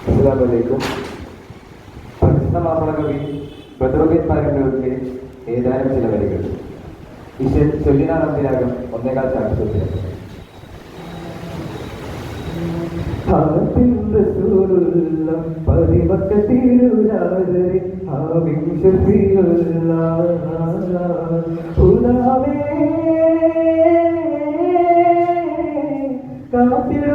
അസ്സലാമലൈക്കും പ്രസിദ്ധ മാപ്പിള കവി ബദറുദ്ദീൻ പാരമ്പര്യത്തിലെ ഏതാനും ചില വരികൾ. ഈശ്വർ ചൊല്ലിനാനന്ദിരാഗം ഒന്നേകാൽ ചാട്ടത്തിൽ കാത്തിടുകിരുമീനെ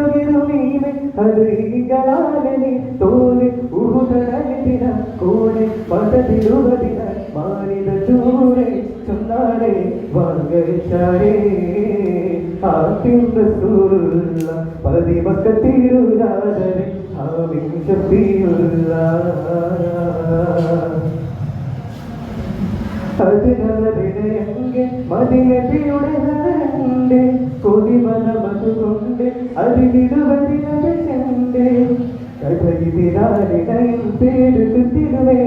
ഹരികളാലനി തോലെ ഊതരലിന കോണെ പദതിരുവതിന മാനിത ചൂരെ ചൊന്നാരെ വാങ്ങച്ചാരേ ആദ്യം റസൂലുള്ള പതിമക്കത്തിരുരാജനെ ആവിൻ ഷഫീഉള്ള അതിനവരിടയങ്കെ മതിനബിയുടെ കൊതിമനമതുകൊണ്ട് അതിലിടുവതിനണ്ട് കഥയിതിരാലിടയും പേരുത്തിരുവേ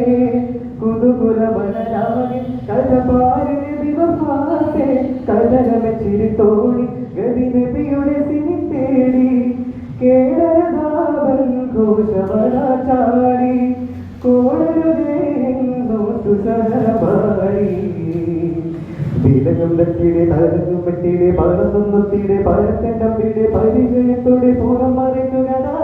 കുതുകുലമനാകെ കഥ പാരിന് ദിവസാതെ കഥനമച്ചിരി തോണി ഗതിനബിയുടെ സിനി തേടി കേരളാവൻ ഘോഷവനാചാടി കോടരുതേന്നോട്ടു സഹപാടി വിലകം തട്ടിയുടെ തലങ്ങും പെട്ടിയുടെ പകർന്നും നൊത്തിയുടെ പരത്തൻ തമ്പിയുടെ പരിചയത്തോടെ പൂർണം മറിക്കുകതാ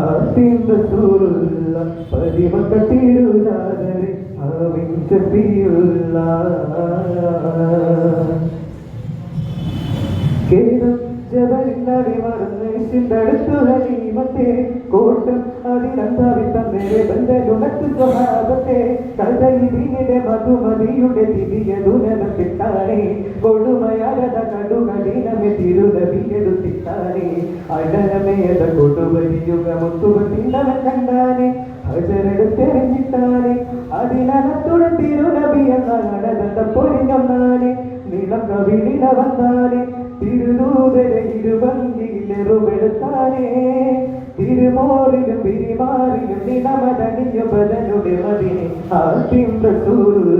ആസിംബസൂറുള്ള പരിമക്കത്തിരുലാതെ ആവിൻ ചപ്പിയുള്ള കേരം ജബലിനടി മറന്ന് ചിന്തടുത്തു ഹലീമത്തെ കോട്ടം അതിനന്താവി തന്നേരെ ബന്ധലുണത്ത് സ്വഭാവത്തെ കഥയിതിയുടെ മധുമതിയുടെ തിരിയ ദുരനത്തിട്ടാണേ കൊടുമയാലത കടുകടീനമെ തിരുനവിയെടുത്തിട്ടാണേ അടനമേത കൊടുവരിയുക മുത്തുവ തിന്നവൻ കണ്ടാനെ ഹജരെടുത്തെറിഞ്ഞിട്ടാനെ അതിനകത്തുടൻ തിരുനബി എന്നാണ് പൊരിഞ്ഞൊന്നാനെ നീളം കവിളില വന്നാനെ തിരുദൂതര ഇരുവങ്കിയിലെറുവെടുത്താനേ തിരുമോറിലും പിരിമാറിലും നിലമതണിയ ബദനുടെ മതിനെ ആദ്യം റസൂലുള്ള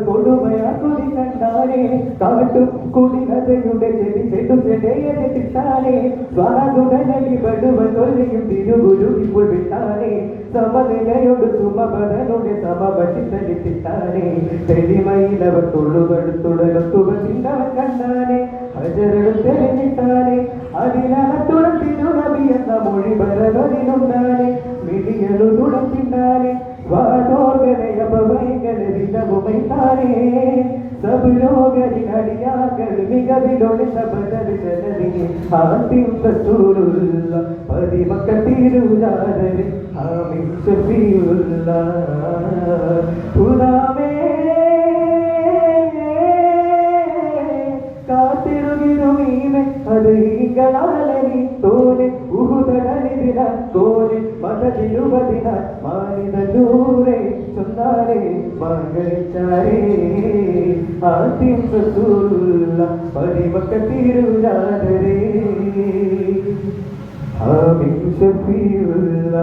ಕೊಡುಮಯಾಕುಲಿ ಕಂಡಾನೆ ಕಾಟು ಕುಡಿನ ತೆಯುಡೆ ಚೆಡಿ ಚೆಡು ಚೆಡೆಯ ತಿಟ್ಟಾನೆ ಸ್ವಾದುಡನಲ್ಲಿ ಬಡುವ ತೊಲ್ಲೆಯು ತಿರುಗುರು ಇಪ್ಪುಳ್ ಬಿಟ್ಟಾನೆ ಸಮನೆಲೆಯೊಡು ಸುಮಬದನುಡೆ ಸಮಬಚಿಸಲಿ ತಿಟ್ಟಾನೆ ತೆಲಿ ಮೈಲವ ತುಳುಗಳು ತುಳಲು ತುಬ ತಿನ್ನವ ಕಂಡಾನೆ ಹಜರಳು ತೆರೆದಿಟ್ಟಾನೆ ಅದಿನ ತುಳಸಿದು ನಬಿಯನ್ನ ಮொழಿ ಬರಲೊಲಿನುಂದಾನೆ ಮಿಡಿಯಲು ತುಳಸಿದ್ದಾನೆ ಸ್ವಾದೋ മിടിയലു തുടത്തിണ്ടാനേ വാതോർഗനയപവൈകലരിതവുമൈത്താനേ സബ് ലോകരിനടിയാകൾ മികവിലൊളി സബദരിതനരിനെ ആദ്യം റസൂലുള്ള പതിമക്കത്തിരുജാരരി ആമിൻ ഷഫീഉള്ള ഖുദാവേ കാത്തിരുകിരുമീമെ അത് ഈകളാലനി തോനെ ഉഹുതടലിതിന തോനെ മതതിരുവതിന മാനിത ദൂരെ ചൊന്നാരെ മകരിച്ചാരേ ആദ്യം റസൂലുള്ള പരിമക്ക തിരുജാതരേ ആമിൻ ഷഫീഉള്ള